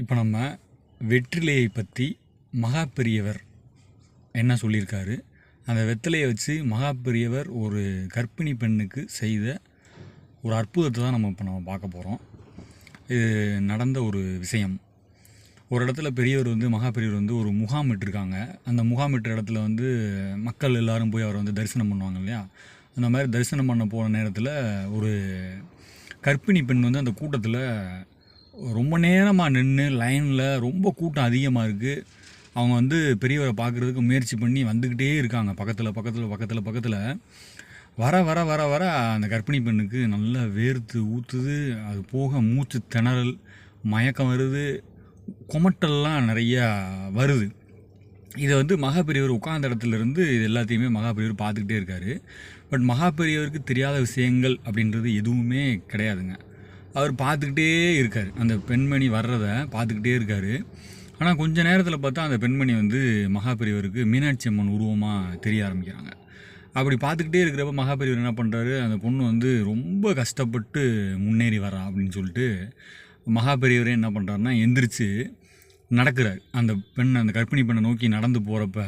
இப்போ நம்ம வெற்றிலையை பற்றி மகா பெரியவர் என்ன சொல்லியிருக்காரு? அந்த வெற்றிலையை வச்சு மகா பெரியவர் ஒரு கர்ப்பிணி பெண்ணுக்கு செய்த ஒரு அற்புதத்தை தான் நம்ம இப்போ நம்ம பார்க்க போகிறோம் இது நடந்த ஒரு விஷயம். ஒரு இடத்துல பெரியவர் வந்து மகா பெரியவர் வந்து ஒரு முகாம் இட்டிருக்காங்க. அந்த முகாம் இடத்துல வந்து மக்கள் எல்லாரும் போய் அவரை வந்து தரிசனம் பண்ணுவாங்க இல்லையா? அந்த மாதிரி தரிசனம் பண்ண போன நேரத்தில் ஒரு கர்ப்பிணி பெண் வந்து அந்த கூட்டத்தில் ரொம்ப நேரமாக நின்று லைனில் ரொம்ப கூட்டம் அதிகமாக இருக்குது அவங்க வந்து பெரியவரை பார்க்குறதுக்கு முயற்சி பண்ணி வந்துக்கிட்டே இருக்காங்க. பக்கத்தில் பக்கத்தில் பக்கத்தில் பக்கத்தில். வர வர வர வர அந்த கர்ப்பிணி பெண்ணுக்கு நல்லா வேர்த்து ஊற்றுது அது போக மூச்சு திணறல் மயக்கம் வருது. குமட்டல்லாம் நிறையா வருது. இதை வந்து மகாபெரியவர் உட்கார்ந்த இடத்துல இருந்து இது எல்லாத்தையுமே மகாபெரியவர் பார்த்துக்கிட்டே இருக்கார். பட் மகாபெரியவருக்கு தெரியாத விஷயங்கள் அப்படின்றது எதுவுமே கிடையாதுங்க. அவர் பார்த்துக்கிட்டே இருக்கார். அந்த பெண்மணி வர்றதை பார்த்துக்கிட்டே இருக்கார். ஆனால் கொஞ்ச நேரத்தில் பார்த்தா அந்த பெண்மணி வந்து மகாபெரியவருக்கு மீனாட்சி அம்மன் உருவமாக தெரிய ஆரம்பிக்கிறாங்க. அப்படி பார்த்துக்கிட்டே இருக்கிறப்ப மகாபெரியவர் என்ன பண்ணுறாரு அந்த பொண்ணு வந்து ரொம்ப கஷ்டப்பட்டு முன்னேறி வரா அப்படின்னு சொல்லிட்டு மகாபெரியவரே என்ன பண்ணுறாருன்னா எந்திரிச்சு நடக்கிறார். அந்த பெண் அந்த கர்ப்பிணி பெண்ணை நோக்கி நடந்து போகிறப்ப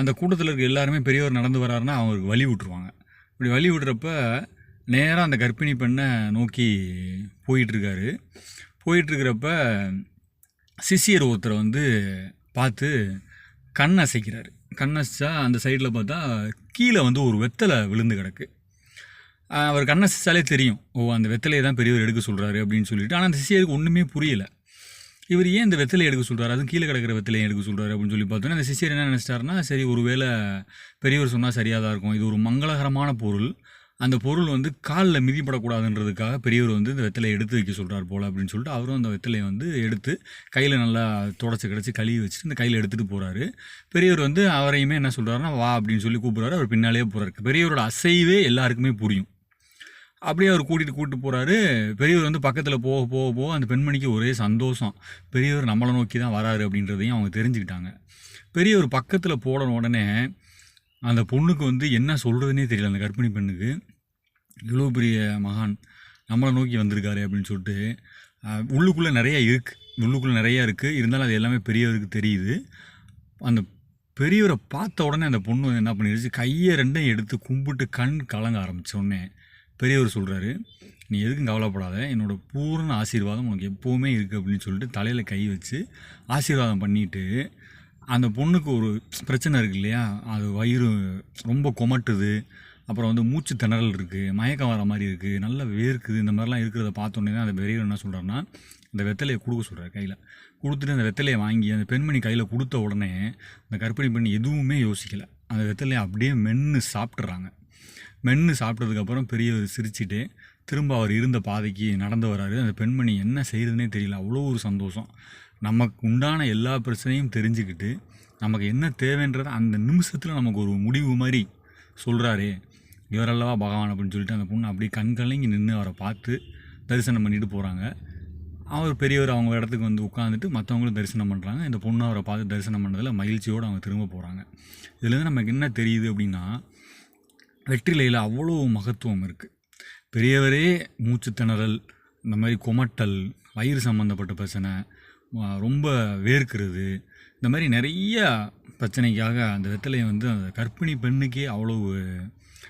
அந்த கூட்டத்தில் இருக்க எல்லாருமே பெரியவர் நடந்து வராருன்னா அவருக்கு வழி விட்டுருவாங்க. இப்படி வழி விடுறப்ப நேராக அந்த கர்ப்பிணி பெண்ணை நோக்கி போயிட்டுருக்காரு. போயிட்டுருக்கிறப்ப சிசியர் ஒருத்தரை வந்து பார்த்து கண் அசைக்கிறாரு. கண் அசைச்சா அந்த சைடில் பார்த்தா கீழே வந்து ஒரு வெத்தலை விழுந்து கிடக்கு. அவர் கண் அசைச்சாலே தெரியும். ஓ அந்த வெத்தலையை தான் பெரியவர் எடுக்க சொல்கிறாரு அப்படின்னு சொல்லிட்டு. ஆனால் அந்த சிசியருக்கு ஒன்றுமே புரியலை. இவர் ஏன் இந்த வெத்தலை எடுக்க சொல்கிறாரு அதுவும் கீழே கிடக்கிற வெத்தலையை எடுக்க சொல்கிறாரு அப்படின்னு சொல்லி பார்த்தோன்னா அந்த சிசியர் என்ன நினச்சிட்டாருன்னா சரி ஒருவேளை பெரியவர் சொன்னால் சரியாக தான் இருக்கும். இது ஒரு மங்களகரமான பொருள். அந்த பொருள் வந்து காலில் மிதிப்படக்கூடாதுன்றதுக்காக பெரியவர் வந்து இந்த வெத்தலையை எடுத்து வைக்க சொல்கிறார் போல் அப்படின்னு சொல்லிட்டு அவரும் அந்த வெத்தலையை வந்து எடுத்து கையில் நல்லா தொடச்சி கிடச்சி கழுவி வச்சுட்டு இந்த கையில் எடுத்துகிட்டு போகிறாரு பெரியவர் வந்து அவரையுமே என்ன சொல்கிறாருன்னா வா அப்படின்னு சொல்லி கூப்பிட்றாரு. அவர் பின்னாலேயே போகிறாரு பெரியவரோட அசைவே எல்லாருக்குமே புரியும். அப்படியே அவர் கூட்டிகிட்டு கூப்பிட்டு போகிறாரு பெரியவர் வந்து பக்கத்தில் போக போக போக அந்த பெண்மணிக்கு ஒரே சந்தோஷம். பெரியவர் நம்மளை நோக்கி தான் வராரு அப்படின்றதையும் அவங்க தெரிஞ்சுக்கிட்டாங்க. பெரியவர் பக்கத்தில் போன உடனே அந்த பொண்ணுக்கு வந்து என்ன சொல்கிறதுனே தெரியல அந்த கர்ப்பிணி பெண்ணுக்கு. இவ்வளோ பெரிய மகான் நம்மளை நோக்கி வந்திருக்காரு அப்படின்னு சொல்லிட்டு உள்ளுக்குள்ளே நிறைய இருக்குது உள்ளுக்குள்ளே நிறையா இருக்குது இருந்தாலும் அது எல்லாமே பெரியவருக்கு தெரியுது. அந்த பெரியவரை பார்த்த உடனே அந்த பொண்ணு வந்து என்ன பண்ணிடுச்சு? கையை ரெண்டையும் எடுத்து கும்பிட்டு கண் கலங்க ஆரம்பிச்ச உடனே பெரியவர் சொல்கிறாரு நீ எதுக்கும் கவலைப்படாத. என்னோட பூர்ண ஆசீர்வாதம் உனக்கு எப்போவுமே இருக்குது அப்படின்னு சொல்லிட்டு தலையில் கை வச்சு ஆசீர்வாதம் பண்ணிட்டு அந்த பொண்ணுக்கு ஒரு பிரச்சனை இருக்கு இல்லையா? அது வயிறு ரொம்ப கொமட்டுது. அப்புறம் வந்து மூச்சு திணறல் இருக்குது மயக்கம் வர மாதிரி இருக்குது நல்ல வேர்க்குது இந்த மாதிரிலாம் இருக்கிறத பார்த்தோன்னே தான் அந்த பெரியவர் என்ன சொல்கிறாருன்னா இந்த வெத்தலையை கொடுக்க சொல்கிறார் கையில். கொடுத்துட்டு அந்த வெத்தலையை வாங்கி அந்த பெண்மணி கையில் கொடுத்த உடனே அந்த கர்ப்பிணி பெண் எதுவுமே யோசிக்கலை. அந்த வெத்தலையை அப்படியே மென்று சாப்பிட்றாங்க மென்று சாப்பிட்டதுக்கப்புறம் பெரியவர் சிரிச்சுட்டு திரும்ப அவர் இருந்த பாதைக்கு நடந்து வராரு. அந்த பெண்மணி என்ன செய்கிறதுனே தெரியல. அவ்வளோ ஒரு சந்தோஷம். நமக்கு உண்டான எல்லா பிரச்சனையும் தெரிஞ்சுக்கிட்டு நமக்கு என்ன தேவைன்றதை அந்த நிமிஷத்தில் நமக்கு ஒரு முடிவு மாதிரி சொல்கிறாரே இவரல்லவா பகவான் அப்படின்னு சொல்லிட்டு அந்த பொண்ணு அப்படியே கண்களை இங்கே நின்று அவரை பார்த்து தரிசனம் பண்ணிட்டு போகிறாங்க அவர் பெரியவர் அவங்க இடத்துக்கு வந்து உட்காந்துட்டு மற்றவங்களும் தரிசனம் பண்ணுறாங்க இந்த பொண்ணு அவரை பார்த்து தரிசனம் பண்ணதில் மகிழ்ச்சியோடு அவங்க திரும்ப போகிறாங்க இதுலேருந்து நமக்கு என்ன தெரியுது அப்படின்னா வெற்றிலையில் அவ்வளோ மகத்துவம் இருக்குது பெரியவரே மூச்சு திணறல் இந்த மாதிரி குமட்டல் வயிறு சம்மந்தப்பட்ட பிரச்சனை ரொம்ப வேர்க்கிறது. இந்த மாதிரி நிறைய பிரச்சனைக்காக அந்த வெத்தலையை வந்து அந்த கர்ப்பிணி பெண்ணுக்கே அவ்வளோ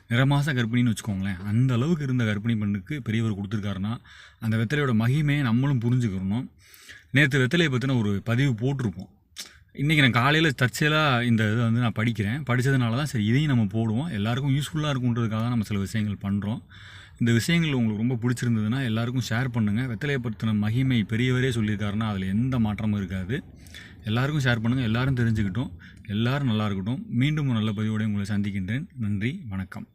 நிறமாச கர்ப்பிணின்னு வச்சுக்கோங்களேன். அந்த அளவுக்கு இருந்த கர்ப்பிணி பெண்ணுக்கு பெரியவர் கொடுத்துருக்காருன்னா அந்த வெத்தலையோட மகிமையை நம்மளும் புரிஞ்சுக்கிறணும் நேற்று வெத்தலையை பற்றின ஒரு பதிவு போட்டிருப்போம். இன்றைக்கி நான் காலையில் தற்செயலாக இந்த இதை வந்து நான் படிக்கிறேன். படித்ததுனால தான் சரி இதையும் நம்ம போடுவோம். எல்லாருக்கும் யூஸ்ஃபுல்லாக இருக்குன்றதுக்காக தான் நம்ம சில விஷயங்கள் பண்ணுறோம் இந்த விஷயங்கள் உங்களுக்கு ரொம்ப பிடிச்சிருந்ததுன்னா எல்லாருக்கும் ஷேர் பண்ணுங்கள் வெத்தலையை பற்றின மகிமை பெரியவரே சொல்லியிருக்காருன்னா அதில் எந்த மாற்றமும் இருக்காது. எல்லாருக்கும் ஷேர் பண்ணுங்கள் எல்லாரும் தெரிஞ்சுக்கிட்டோம். எல்லாரும் நல்லா இருக்கட்டும். மீண்டும் ஒரு நல்ல பதிவோடு உங்களை சந்திக்கின்றேன். நன்றி. வணக்கம்.